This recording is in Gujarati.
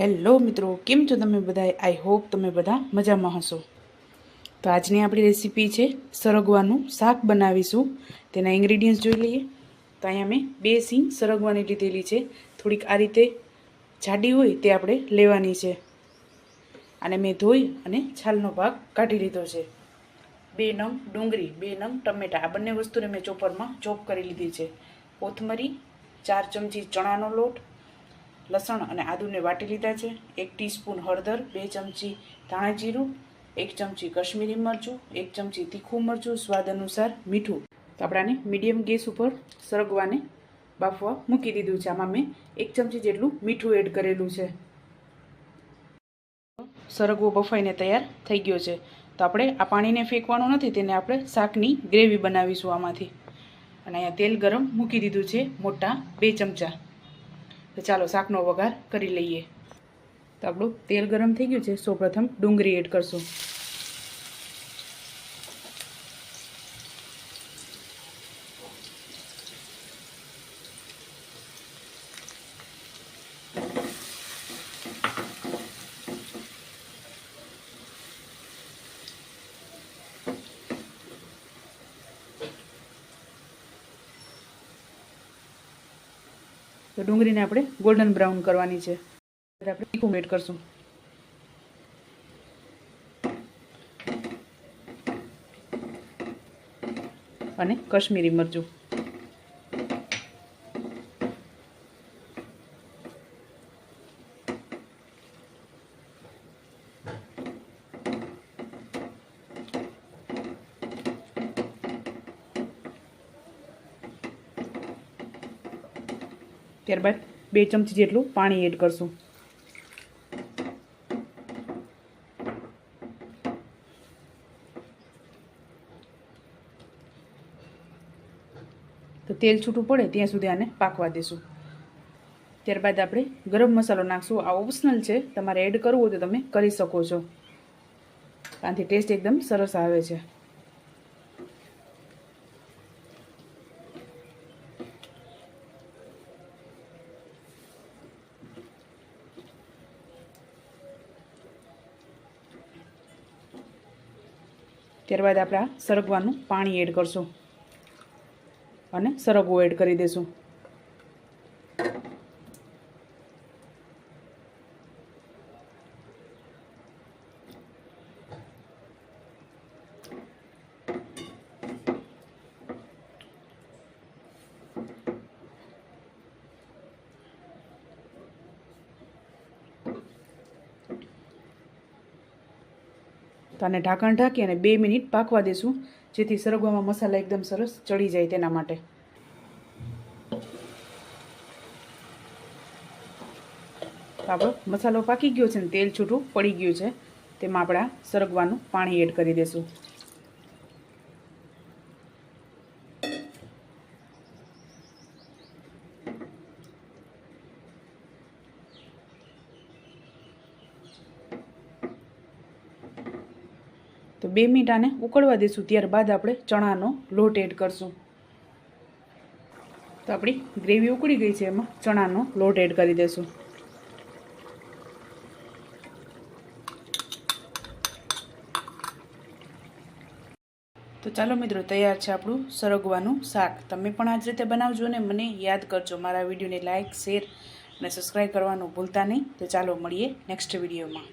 હેલો મિત્રો, કેમ છો તમે બધા આઈ હોપ તમે બધા મજામાં હશો. તો આજની આપણી રેસીપી છે સરગવાનું શાક બનાવીશું. તેના ઇન્ગ્રીડિયન્ટ્સ જોઈ લઈએ. તો અહીંયા મેં બે સિંગ સરગવાની લીધેલી છે. થોડીક આ રીતે જાડી હોય તે આપણે લેવાની છે. અને મેં ધોઈ અને છાલનો ભાગ કાઢી લીધો છે. બે નંગ ડુંગળી, બે નંગ ટમેટા, આ બંને વસ્તુને મેં ચોપરમાં ચોપ કરી લીધી છે. કોથમરી, ચાર ચમચી ચણાનો લોટ લસણ અને આદુને વાટી લીધા છે. એક ટીસ્પૂન હળદર, બે ચમચી ધાણા જીરું, એક ચમચી કશ્મીરી મરચું, એક ચમચી તીખું મરચું, સ્વાદ અનુસાર મીઠું. આપણાને મીડિયમ ગેસ ઉપર સરગવાને બાફવા મૂકી દીધું છે. આમાં મેં એક ચમચી જેટલું મીઠું એડ કરેલું છે. સરગવો બફાઈને તૈયાર થઈ ગયો છે. તો આપણે આ પાણીને ફેંકવાનું નથી, તેને આપણે શાકની ગ્રેવી બનાવીશું આમાંથી. અને અહીંયા તેલ ગરમ મૂકી દીધું છે, મોટા બે ચમચા. તો ચાલો શાકનો વઘાર કરી લઈએ. તો આપણું તેલ ગરમ થઈ ગયું છે. સૌપ્રથમ ડુંગળી એડ કરશું. તો ડુંગળીને આપણે ગોલ્ડન બ્રાઉન કરવાની છે. આપણે તીખું એડ કરશું. અને કશ્મીરી મરચું. ત્યારબાદ બે ચમચી જેટલું પાણી એડ કરશું. તો તેલ છૂટું પડે ત્યાં સુધી આને પાકવા દેશું. ત્યારબાદ આપણે ગરમ મસાલો નાખશું. આ ઓપ્શનલ છે. તમારે એડ કરવું હોય તો તમે કરી શકો છો. આનાથી ટેસ્ટ એકદમ સરસ આવે છે. ત્યારબાદ આપણે આ સરગવાનું પાણી એડ કરશું અને સરગવો એડ કરી દઈશું. તો આને ઢાંકણ ઢાંકી અને બે મિનિટ પાકવા દેશું, જેથી સરગવામાં મસાલા એકદમ સરસ ચડી જાય તેના માટે. આપણો મસાલો પાકી ગયો છે ને, તેલ છૂટું પડી ગયું છે, તેમાં આપણે સરગવાનું પાણી એડ કરી દઈશું તો બે મિનિટ આને ઉકળવા દઈશું, ત્યારબાદ આપણે ચણાનો લોટ એડ કરશું. તો આપણી ગ્રેવી ઉકળી ગઈ છે, એમાં ચણાનો લોટ એડ કરી દઈશું. તો ચાલો મિત્રો, તૈયાર છે આપણું સરગવાનું શાક. તમે પણ આ જ રીતે બનાવજો ને મને યાદ કરજો. મારા વિડીયોને લાઇક શેર અને સબસ્ક્રાઈબ કરવાનું ભૂલતા નહીં. તો ચાલો મળીએ નેક્સ્ટ વિડીયોમાં.